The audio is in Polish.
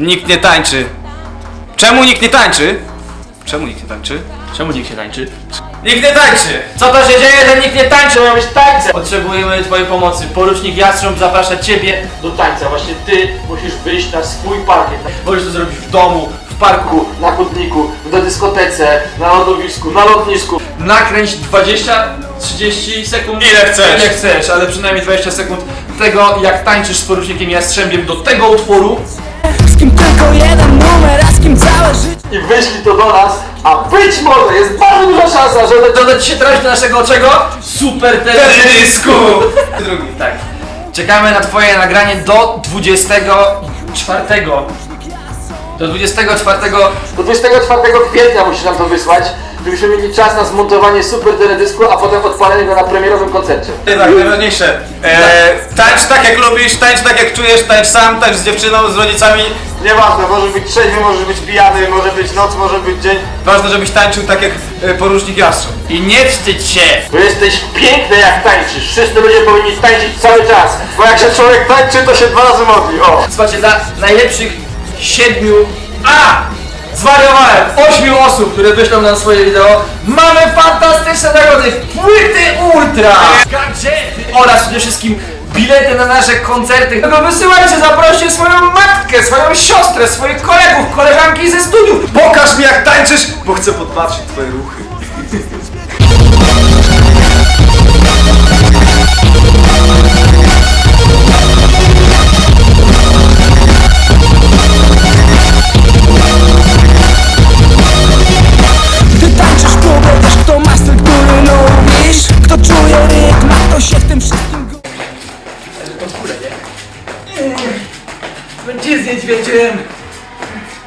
Nikt nie tańczy. Czemu nikt nie tańczy? Czemu nikt nie tańczy? Czemu nikt się tańczy? Nikt nie tańczy! Co to się dzieje, że nikt nie tańczy, mają być tańce! Potrzebujemy twojej pomocy. Porucznik Jastrząb zaprasza ciebie do tańca. Właśnie ty musisz wyjść na swój parkiet. Możesz to zrobić w domu, w parku, na chodniku, na dyskotece, na lodowisku, na lotnisku. Nakręć 20-30 sekund. Ile chcesz. Ile chcesz, ale przynajmniej 20 sekund tego, jak tańczysz z porucznikiem Jastrzębiem do tego utworu. Tylko jeden numer, a z kim całe życie i wyślij to do nas, a być może jest bardzo duża szansa, że dodać się trafi do naszego czego? Super teledysku! Drugi, tak. Czekamy na twoje nagranie do 24. Do 24. Do 24 kwietnia musisz nam to wysłać, żebyśmy mieli czas na zmontowanie super teledysku, a potem odpalenie go na premierowym koncercie. Tak, najważniejsze. E, tańcz tak jak lubisz, tańcz tak jak czujesz, tańcz sam, tańcz z dziewczyną, z rodzicami. Nieważne, może być trzeźwy, może być pijany, może być noc, może być dzień. Ważne, żebyś tańczył tak jak e, porucznik Jastrząb. I nie wstydź się! Bo jesteś piękny jak tańczysz. Wszyscy ludzie powinni tańczyć cały czas. Bo jak się człowiek tańczy, to się dwa razy modli. O! Słuchajcie, dla najlepszych siedmiu... A! Zwariowałem! Ośmiu osób, które wyślą nam swoje wideo. Mamy fantastyczne nagrody! Płyty ultra! Gadżety! Oraz przede wszystkim bilety na nasze koncerty. Tylko wysyłajcie, zaproście swoją matkę, swoją siostrę, swoich kolegów, koleżanki ze studiów. Pokaż mi jak tańczysz, bo chcę podpatrzeć twoje ruchy. Будьте здесь вечером.